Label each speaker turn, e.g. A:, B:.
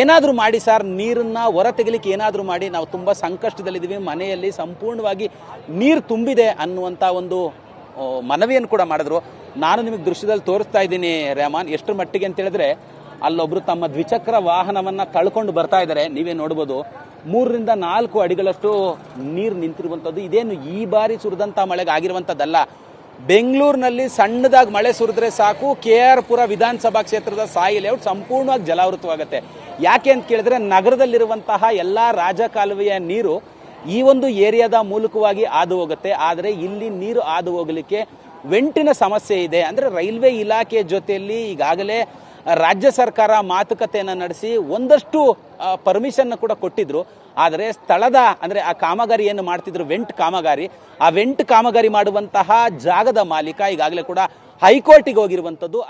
A: ಏನಾದರೂ ಮಾಡಿ ಸರ್, ನೀರನ್ನ ಹೊರ ತೆಗಿಲಿಕ್ಕೆ ಏನಾದರೂ ಮಾಡಿ, ನಾವು ತುಂಬ ಸಂಕಷ್ಟದಲ್ಲಿದ್ದೀವಿ. ಮನೆಯಲ್ಲಿ ಸಂಪೂರ್ಣವಾಗಿ ನೀರು ತುಂಬಿದೆ ಅನ್ನುವಂಥ ಒಂದು ಮನವಿಯನ್ನು ಕೂಡ ಮಾಡಿದ್ರು. ನಾನು ನಿಮಗೆ ದೃಶ್ಯದಲ್ಲಿ ತೋರಿಸ್ತಾ ಇದ್ದೀನಿ ರೆಹಮಾನ್ ಎಷ್ಟರ ಮಟ್ಟಿಗೆ ಅಂತ ಹೇಳಿದ್ರೆ, ಅಲ್ಲೊಬ್ರು ತಮ್ಮ ದ್ವಿಚಕ್ರ ವಾಹನವನ್ನ ತಳ್ಕೊಂಡು ಬರ್ತಾ ಇದ್ದಾರೆ. ನೀವೇ ನೋಡ್ಬೋದು. ಮೂರರಿಂದ ನಾಲ್ಕು ಅಡಿಗಳಷ್ಟು ನೀರು ನಿಂತಿರುವಂಥದ್ದು ಇದೇನು ಈ ಬಾರಿ ಸುರಿದಂಥ ಮಳೆಗೆ ಆಗಿರುವಂಥದ್ದಲ್ಲ ಬೆಂಗಳೂರಿನಲ್ಲಿ ಸಣ್ಣದಾಗಿ ಮಳೆ ಸುರಿದ್ರೆ ಸಾಕು. ಕೆ ಆರ್ ಪುರ ವಿಧಾನಸಭಾ ಕ್ಷೇತ್ರದ ಸಾಯಿ ಲೇಔಟ್ ಸಂಪೂರ್ಣವಾಗಿ ಜಲಾವೃತವಾಗುತ್ತೆ. ಯಾಕೆ ಅಂತ ಕೇಳಿದ್ರೆ ನಗರದಲ್ಲಿರುವಂತಹ ಎಲ್ಲ ರಾಜಕಾಲುವೆಯ ನೀರು ಈ ಒಂದು ಏರಿಯಾದ ಮೂಲಕವಾಗಿ ಹಾದು ಹೋಗುತ್ತೆ ಆದರೆ ಇಲ್ಲಿ ನೀರು ಹಾದು ಹೋಗಲಿಕ್ಕೆ ವೆಂಟಿನ ಸಮಸ್ಯೆ ಇದೆ. ಅಂದರೆ ರೈಲ್ವೆ ಇಲಾಖೆ ಜೊತೆಯಲ್ಲಿ ಈಗಾಗಲೇ ರಾಜ್ಯ ಸರ್ಕಾರ ಮಾತುಕತೆಯನ್ನು ನಡೆಸಿ ಒಂದಷ್ಟು ಪರ್ಮಿಷನ್ ಕೂಡ ಕೊಟ್ಟಿದ್ರು. ಆದರೆ ಸ್ಥಳದ, ಅಂದರೆ ಆ ಕಾಮಗಾರಿ ಏನು ಮಾಡ್ತಿದ್ರು, ವೆಂಟ್ ಕಾಮಗಾರಿ, ಆ ವೆಂಟ್ ಕಾಮಗಾರಿ ಮಾಡುವಂತಹ ಜಾಗದ ಮಾಲೀಕ ಈಗಾಗಲೇ ಕೂಡ ಹೈಕೋರ್ಟಿಗೆ ಹೋಗಿರುವಂಥದ್ದು.